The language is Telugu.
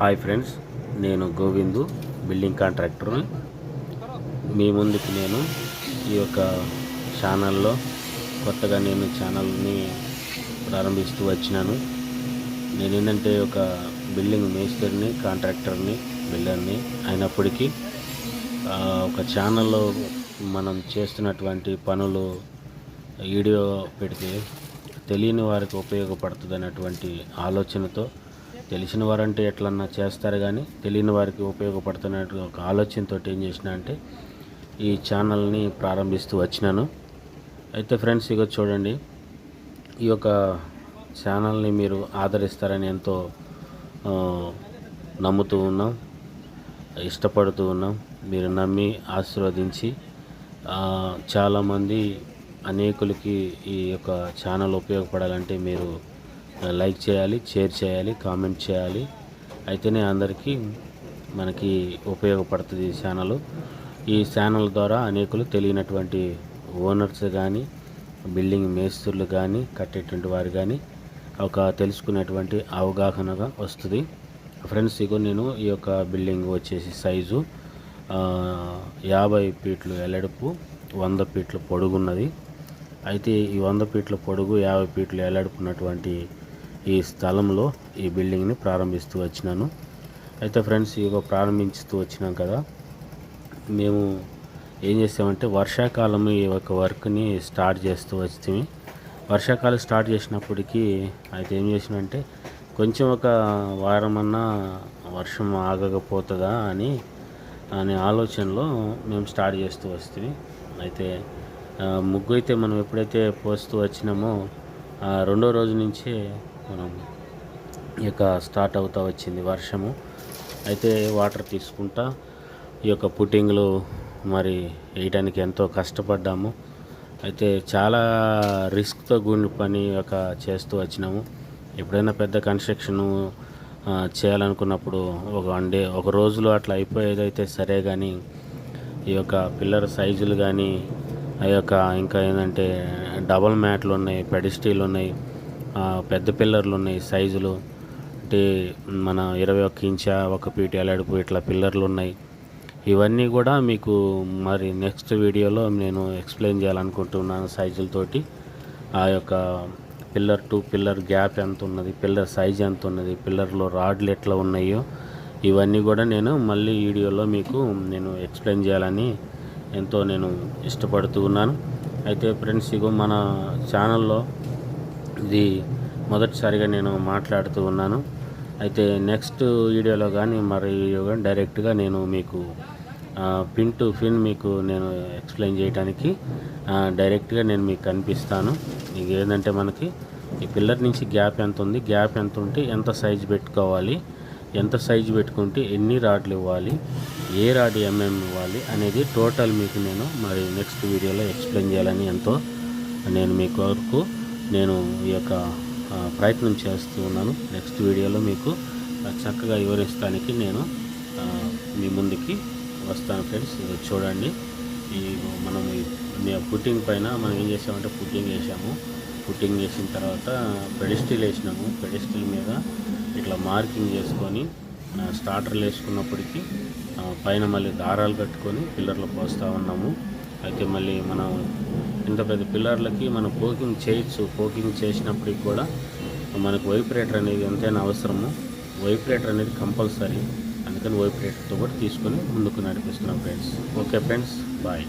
హాయ్ ఫ్రెండ్స్ నేను గోవిందు బిల్డింగ్ కాంట్రాక్టర్ని. మీ ముందుకు నేను ఈ యొక్క ఛానల్లో కొత్తగా నేను ఛానల్ని ప్రారంభిస్తూ వచ్చినాను. నేను ఏంటంటే ఒక బిల్డింగ్ మేస్త్రిని కాంట్రాక్టర్ని బిల్డర్ని అయినప్పటికీ ఒక ఛానల్లో మనం చేస్తున్నటువంటి పనులు వీడియో పెడితే తెలియని వారికి ఉపయోగపడుతుంది అన్నటువంటి ఆలోచనతో తెలిసిన వారంటే ఎట్లన్నా చేస్తారు కానీ తెలియని వారికి ఉపయోగపడుతున్నట్టు ఒక ఆలోచనతో ఏం చేసిన అంటే ఈ ఛానల్ని ప్రారంభిస్తూ వచ్చినాను. అయితే ఫ్రెండ్స్ ఇక చూడండి ఈ యొక్క ఛానల్ని మీరు ఆదరిస్తారని ఎంతో నమ్ముతూ ఉన్నాం ఇష్టపడుతూ ఉన్నాం. మీరు నమ్మి ఆశీర్వదించి చాలామంది అనేకులకి ఈ యొక్క ఛానల్ ఉపయోగపడాలంటే మీరు లైక్ చేయాలి షేర్ చేయాలి కామెంట్ చేయాలి. అయితేనే అందరికీ మనకి ఉపయోగపడుతుంది ఈ ఛానల్. ఈ ఛానల్ ద్వారా అనేకులు తెలియనటువంటి ఓనర్స్ కానీ బిల్డింగ్ మేస్త్రులు కానీ కట్టేటువంటి వారు కానీ ఒక తెలుసుకునేటువంటి అవగాహనగా వస్తుంది. ఫ్రెండ్స్ ఇగో నేను ఈ యొక్క బిల్డింగ్ వచ్చేసి సైజు యాభై ఫీట్లు ఎల్లడుపు వంద ఫీట్లు పొడుగున్నది. అయితే ఈ వంద ఫీట్ల పొడుగు యాభై ఫీట్లు ఎల్లడుపున్నటువంటి ఈ స్థలంలో ఈ బిల్డింగ్ని ప్రారంభిస్తూ వచ్చినాను. అయితే ఫ్రెండ్స్ ఇక ప్రారంభించుతూ వచ్చినాం కదా. మేము ఏం చేసామంటే వర్షాకాలం ఈ యొక్క వర్క్ని స్టార్ట్ చేస్తూ వస్తే వర్షాకాలం స్టార్ట్ చేసినప్పటికీ అయితే ఏం చేసినంటే కొంచెం ఒక వారం అన్నా వర్షం ఆగకపోతుందా అని అనే ఆలోచనలో మేము స్టార్ట్ చేస్తూ వస్తే అయితే ముగ్గు అయితే మనం ఎప్పుడైతే పోస్తూ వచ్చినామో రెండో రోజు నుంచే మనం ఈ యొక్క స్టార్ట్ అవుతా వచ్చింది వర్షము. అయితే వాటర్ తీసుకుంటా ఈ యొక్క పుట్టింగ్లు మరి వేయడానికి ఎంతో కష్టపడ్డాము. అయితే చాలా రిస్క్తో కూడిన పని ఒక చేస్తూ వచ్చినాము. ఎప్పుడైనా పెద్ద కన్స్ట్రక్షను చేయాలనుకున్నప్పుడు ఒక వన్ డే ఒక రోజులో అట్లా అయిపోయేదైతే సరే కానీ ఈ యొక్క పిల్లర్ సైజులు కానీ ఆ యొక్క ఇంకా ఏంటంటే డబల్ మ్యాట్లు ఉన్నాయి పెడిస్టీలు ఉన్నాయి పెద్ద పిల్లర్లు ఉన్నాయి సైజులు. అంటే మన ఇరవై ఒక్క ఇంచా ఒక పీటి అలడుపు ఇట్లా పిల్లర్లు ఉన్నాయి. ఇవన్నీ కూడా మీకు మరి నెక్స్ట్ వీడియోలో నేను ఎక్స్ప్లెయిన్ చేయాలనుకుంటున్నాను సైజులతోటి ఆ యొక్క పిల్లర్ టు పిల్లర్ గ్యాప్ ఎంత ఉన్నది పిల్లర్ సైజ్ ఎంత ఉన్నది పిల్లర్లో రాడ్లు ఎట్లా ఉన్నాయో ఇవన్నీ కూడా నేను మళ్ళీ వీడియోలో మీకు నేను ఎక్స్ప్లెయిన్ చేయాలని ఎంతో నేను ఇష్టపడుతూ ఉన్నాను. అయితే ఫ్రెండ్స్ ఇగో మన ఛానల్లో ఇది మొదటిసారిగా నేను మాట్లాడుతూ ఉన్నాను. అయితే నెక్స్ట్ వీడియోలో కానీ మరి వీడియో కానీ డైరెక్ట్గా నేను మీకు పిన్ టు పిన్ మీకు నేను ఎక్స్ప్లెయిన్ చేయడానికి డైరెక్ట్గా నేను మీకు కనిపిస్తాను. మీకు ఏంటంటే మనకి ఈ పిల్లర్ నుంచి గ్యాప్ ఎంత ఉంది గ్యాప్ ఎంత ఉంటే ఎంత సైజు పెట్టుకోవాలి ఎంత సైజు పెట్టుకుంటే ఎన్ని రాడ్లు ఇవ్వాలి ఏ రాడ్ ఎంఎం ఇవ్వాలి అనేది టోటల్ మీకు నేను మరి నెక్స్ట్ వీడియోలో ఎక్స్ప్లెయిన్ చేయాలని ఎంతో నేను మీకు వరకు నేను ఈ యొక్క ప్రయత్నం చేస్తూ ఉన్నాను. నెక్స్ట్ వీడియోలో మీకు చక్కగా వివరిస్తానికి నేను మీ ముందుకి వస్తాను ఫ్రెండ్స్. ఇది చూడండి. ఈ మనం మీ పుట్టింగ్ పైన మనం ఏం చేసామంటే పుట్టింగ్ వేసాము. పుట్టింగ్ వేసిన తర్వాత పెడిస్టిల్ వేసినాము. పెడిస్టిల్ మీద ఇట్లా మార్కింగ్ చేసుకొని స్టార్టర్లు వేసుకున్నప్పటికీ పైన మళ్ళీ దారాలు కట్టుకొని పిల్లర్లు పోస్తూ ఉన్నాము. అయితే మళ్ళీ మనం ఇంత పెద్ద పిల్లర్లకి మనం పోకింగ్ చేయొచ్చు పోకింగ్ చేసినప్పటికి కూడా మనకు వైబ్రేటర్ అనేది ఎంతైనా అవసరము వైబ్రేటర్ అనేది కంపల్సరీ. అందుకని వైబ్రేటర్తో కూడా తీసుకొని ముందుకు నడిపిస్తున్నాం ఫ్రెండ్స్. Okay friends bye.